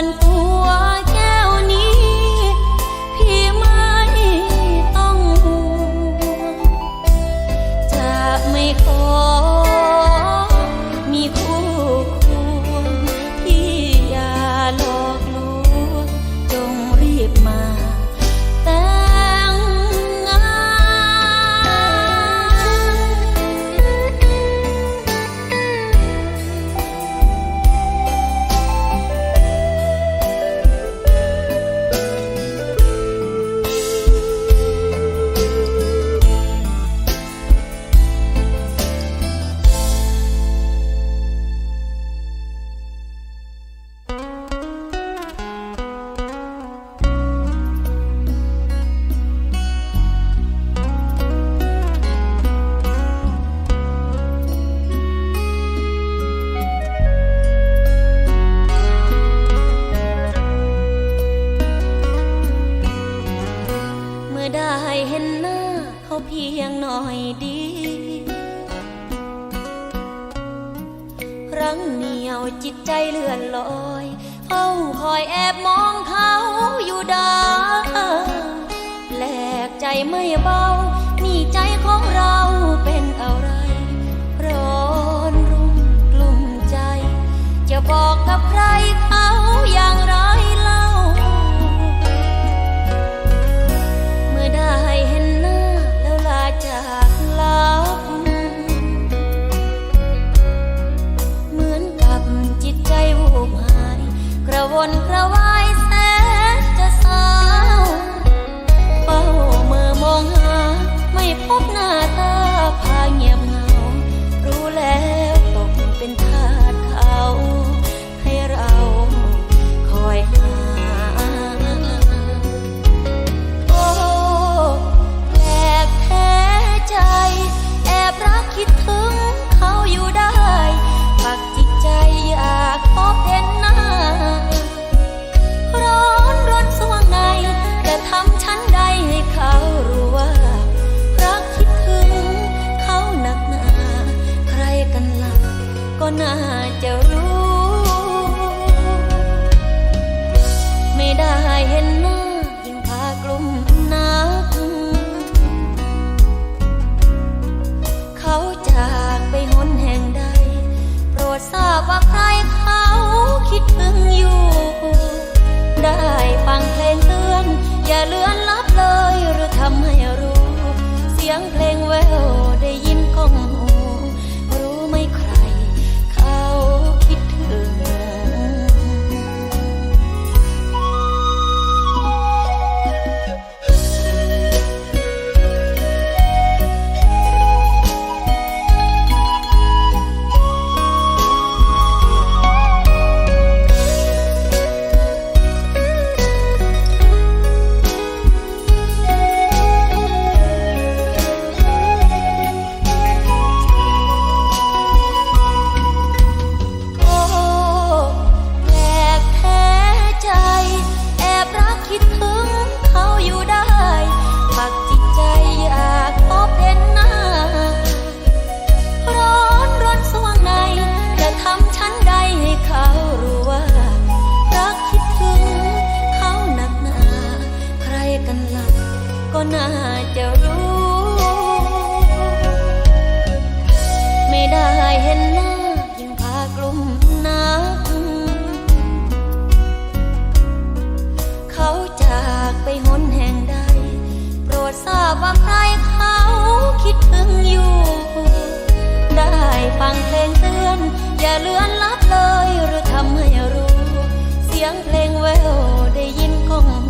วนตัว น่าจะรู้ ไม่ได้เห็นหน้ายิ่งพากลุ่มนัก เขาจากไปหนแห่งใด โปรดทราบว่าใครเขาคิดถึงอยู่ ได้ฟังเพลงเตือน อย่าเลือน็น่าจะรู้ ไม่ได้เห็นหน้ายังพากลุ่มนัก เขาจากไปหนแห่งใด โปรดทราบว่าใครเขาคิดถึงอยู่ ได้ฟังเพลงเตือน อย่าเลือนลับเลยหรือทำให้รู้ เสียงเพลงแววได้ยินคง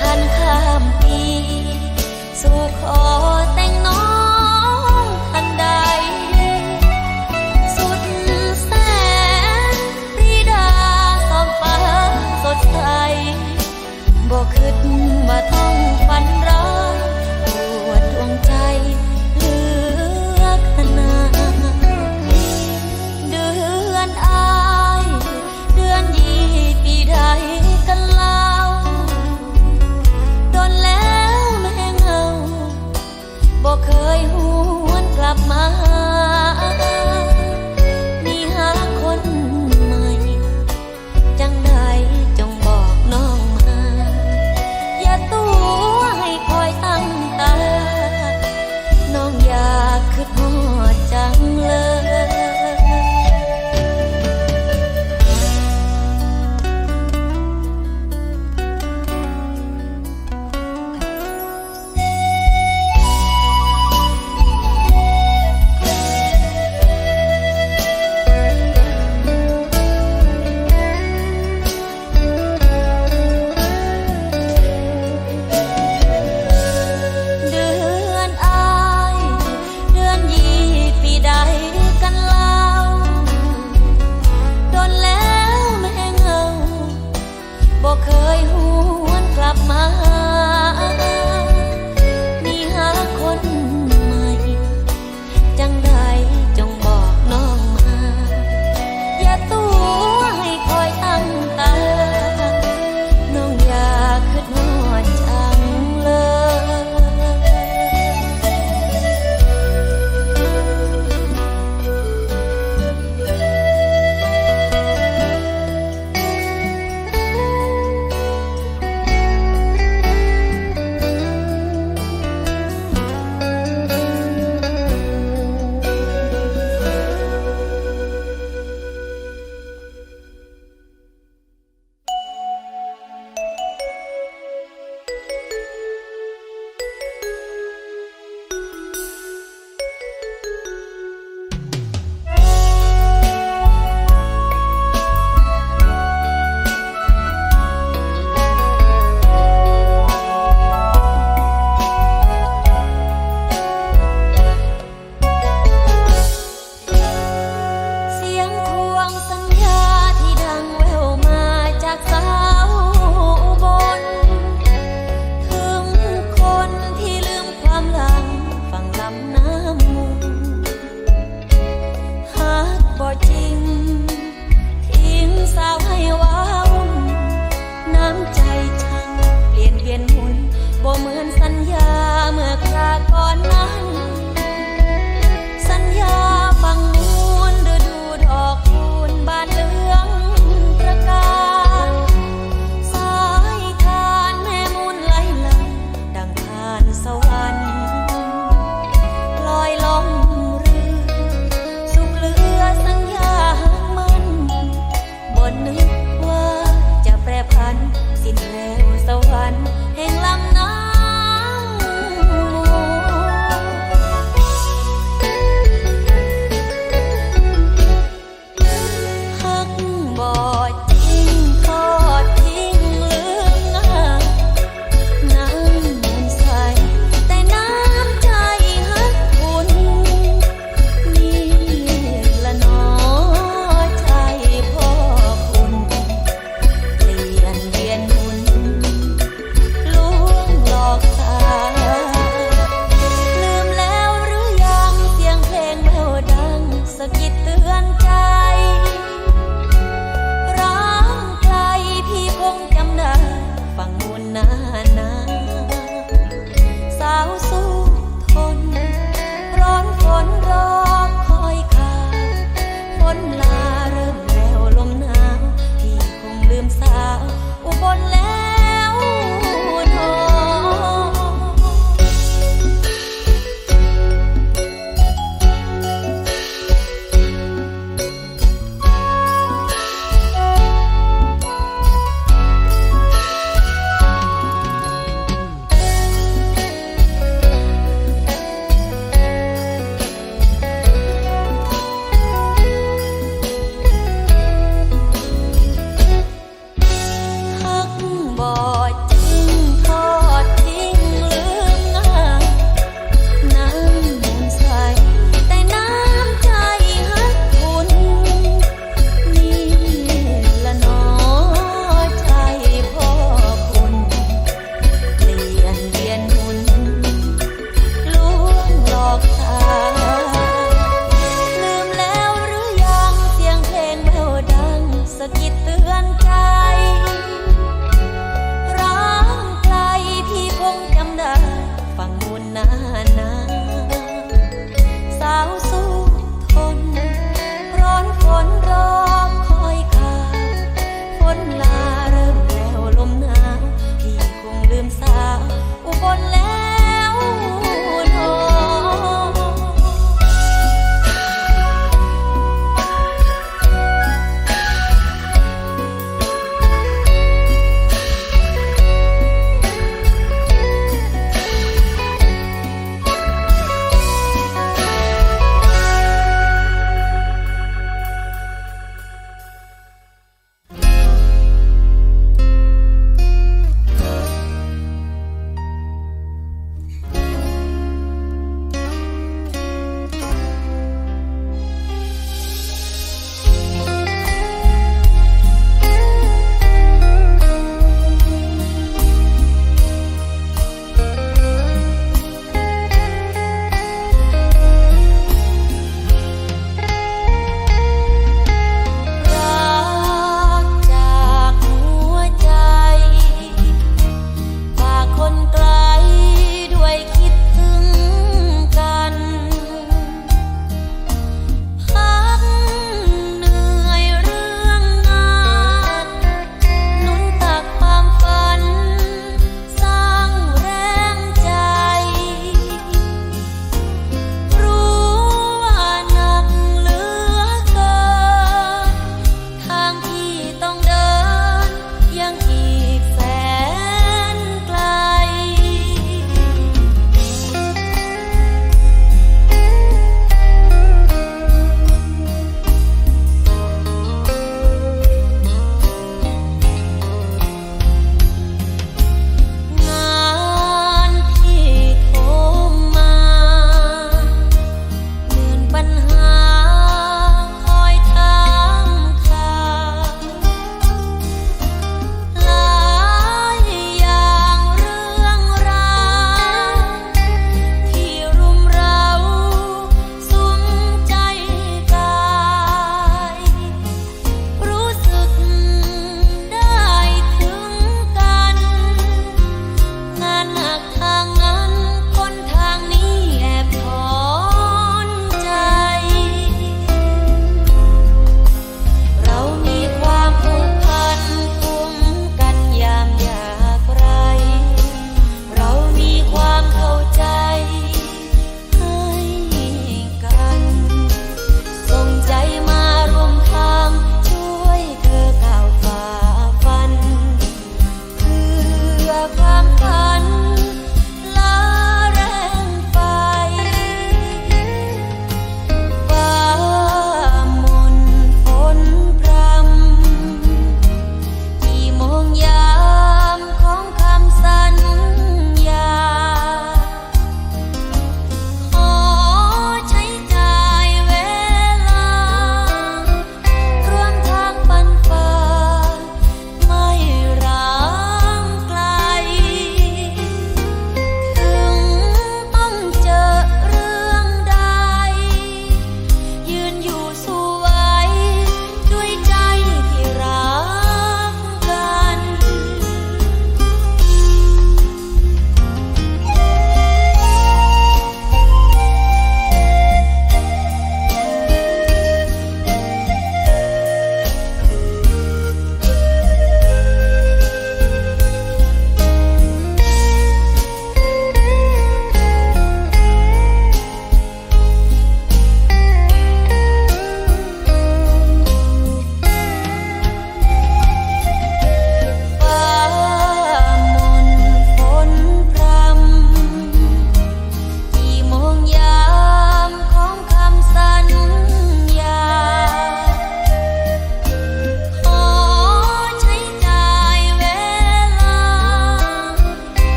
ท่านข้า